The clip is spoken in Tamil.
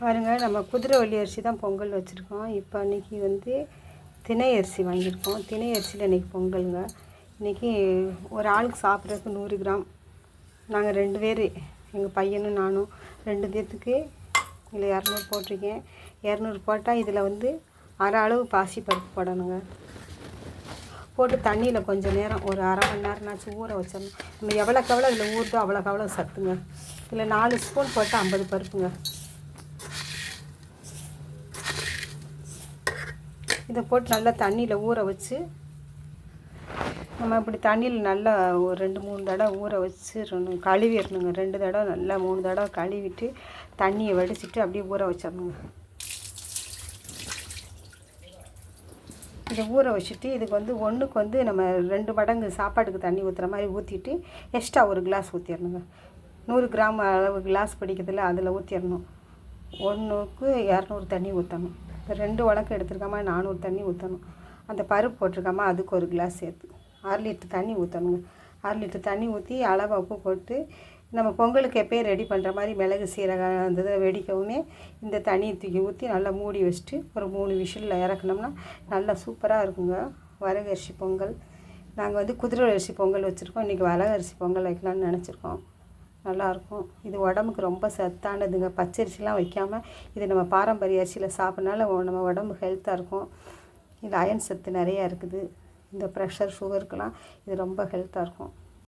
பாருங்கள் நம்ம குதிரைவள்ளி அரிசி தான் பொங்கல் வச்சுருக்கோம். இப்போ அன்றைக்கி வந்து திணை அரிசி வாங்கியிருக்கோம். திணை அரிசியில் இன்றைக்கி பொங்கலுங்க. இன்றைக்கி ஒரு ஆளுக்கு சாப்பிட்றதுக்கு நூறு கிராம். நாங்கள் ரெண்டு பேர் எங்கள் பையனும் நானும் ரெண்டு பேர்த்துக்கு இதில் இரநூறு போட்டிருக்கேன். இரநூறு போட்டால் இதில் வந்து அரை அளவு பாசி பருப்பு போடணுங்க. போட்டு தண்ணியில் கொஞ்சம் நேரம் ஒரு அரை மணி நேரம்னாச்சும் ஊற வச்சிடணும். நம்ம எவ்வளோக்கு எவ்வளோ இதில் ஊறுதோ அவ்வளோக்கு அவ்வளோ சத்துங்க. இதில் நாலு ஸ்பூன் போட்டால் ஐம்பது பருப்புங்க. இதை போட்டு நல்லா தண்ணியில் ஊற வச்சு நம்ம இப்படி தண்ணியில் நல்லா ஒரு ரெண்டு மூணு தடவை ஊற வச்சிடணும் கழுவிடணுங்க. ரெண்டு தடவை நல்லா மூணு தடவை கழுவிட்டு தண்ணியை வடிச்சிட்டு அப்படியே ஊற வச்சிடணுங்க. இதை ஊற வச்சுட்டு இதுக்கு வந்து ஒன்றுக்கு வந்து நம்ம ரெண்டு மடங்கு சாப்பாட்டுக்கு தண்ணி ஊற்றுற மாதிரி ஊற்றிட்டு எக்ஸ்ட்ரா ஒரு கிளாஸ் ஊற்றிடணுங்க நூறு கிராம் அளவு கிளாஸ் பிடிக்கிறதுல அதில் ஊற்றிடணும் ஒன்றுக்கு இரநூறு தண்ணி ஊற்றணும் இப்போ ரெண்டு உலக்கு எடுத்துருக்காமா நானூறு தண்ணி ஊற்றணும் அந்த பருப்பு போட்டிருக்காமா அதுக்கு ஒரு கிளாஸ் சேர்த்து. அரை லிட்டர் தண்ணி ஊற்றணுங்க அரை லிட்டர் தண்ணி ஊற்றி அளவாக உப்பு போட்டு நம்ம பொங்கலுக்கு எப்பயும் ரெடி பண்ணுற மாதிரி மிளகு சீரகம் அந்த இதை வெடிக்கவுமே இந்த தண்ணியை தூக்கி ஊற்றி நல்லா மூடி வச்சுட்டு ஒரு மூணு விசிலில் இறக்குனோம்னா நல்லா சூப்பராக இருக்குங்க. வரகரிசி பொங்கல். நாங்கள் வந்து குதிரை அரிசி பொங்கல் வச்சுருக்கோம். இன்றைக்கி வரகரிசி பொங்கல் வைக்கலான்னு நினச்சிருக்கோம். நல்லாயிருக்கும். இது உடம்புக்கு ரொம்ப சத்தானதுங்க. பச்சரிசிலாம் வைக்காமல் இது நம்ம பாரம்பரிய அரிசியில் சாப்பிட்றனால நம்ம உடம்பு ஹெல்த்தாக இருக்கும். இது அயன் சத்து நிறையா இருக்குது. இந்த ப்ரெஷர் சுகருக்கெல்லாம் இது ரொம்ப ஹெல்த்தாக இருக்கும்.